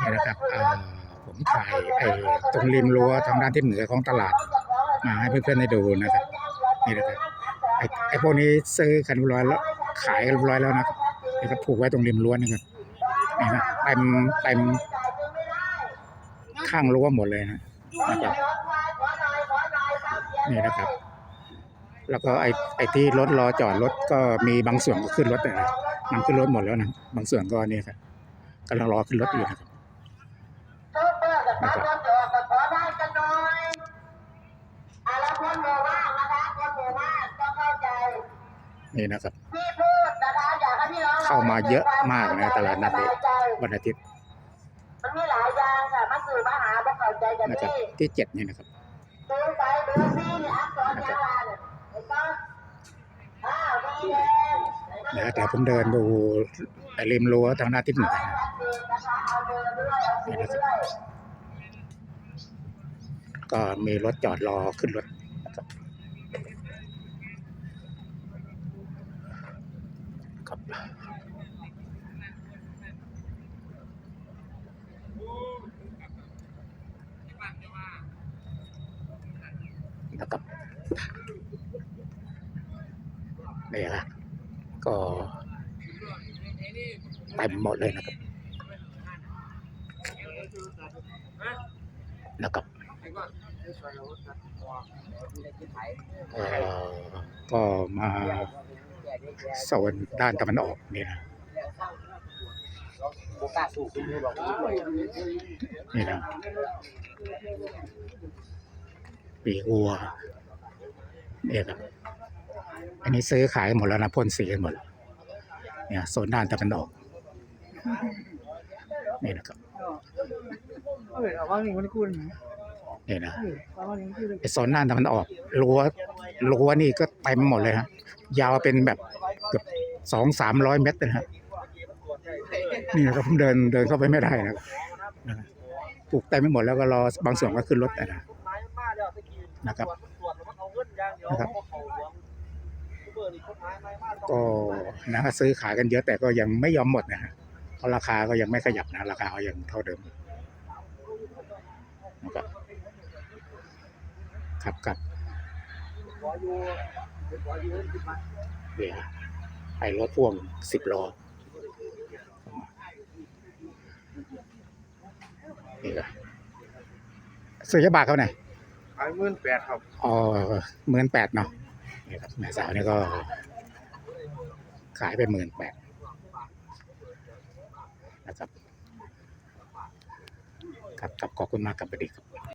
นี่นะครับผมถ่ายตรงริมรั้วทางด้านทิศเหนือของตลาด มาให้เพื่อนๆได้ดูนะครับนี่นะครับไอ้ไอ้พวกนี้ซื้อกันร้อยแล้วขายกันร้อยแล้วนะครับนี่ครับผูกไว้ตรงริมรั้วนะครับนี่นะเต็มเต็มข้างรั้วหมดเลยนะนะครับนี่นะครับ แล้วก็ไอ้ไอ้ที่รถรอจอดรถก็มีบางส่วนก็ขึ้นรถแต่นำขึ้นรถหมดแล้วนะบางส่วนก็นี่ครับกำลังรอขึ้นรถอยู่นะครับ นะครับนี่นะครับ เข้ามาเยอะมากนะตลาดนัดนี้วันอาทิตย์มันมีหลายอย่างค่ะมาสื่อมาหาบ่เข้าใจกันนะครับนี่ที่เจ็ดนี่นะครับดูไปดูซีนี่อักษรยาวาเนี่ยเห็นปะอ้าวดีแดงเดี๋ยวเดี๋ยวผมเดินดูไอ้ริมรั้วทางหน้าทิศเหนือนะชัดเจนนะคะเอาเบอร์ด้วยเอาสีด้วย ก็มีรถจอดรอขึ้นรถนะครับครับนะครับนี่ละก็เต็มหมดเลยนะครับนะครับ ก็มาโซนด้านตะวันออกนี่นะโอกาสสูงขึ้นเลยบอกว่านี่นะปีกวัวเนี่ยครับอันนี้ซื้อขายหมดแล้วนะพ่นสีกันหมดแล้วเนี่ยโซนด้านตะวันออกนี่นะครับ เออเอนี่มันคุณนี่นะเออเอาว่านี่มันอไอโซนด้านตะวันออกรั้วรั้วนี่ก็เต็มหมดเลยฮะยาวเป็นแบบเกือบสองสามร้อยเมตรเลยฮะนี่นะครับผมเดินเดินเข้าไปไม่ได้นะครับปลูกเต็มไปหมดแล้วก็รอบางส่วนก็ขึ้นรถนะนะครับนะครับ ก็นะซื้อขายกันเยอะแต่ก็ยังไม่ยอมหมดนะฮะเพราะราคาก็ยังไม่ขยับนะราคาก็ยังเท่าเดิมนะครับ ครับครับขออยู่ขออยู่ที่มาเนี่ยไอ้รถพ่วงสิบล้อนี่ก็ซื้อยาบาทเขาไหนขายหมื่นแปดครับอ๋อหมื่นแปดเนาะนี่ครับแม่สาวนี่ก็ ขายไปหมื่นแปดนะครับ ครับครับขอบคุณมากครับสวัสดีครับ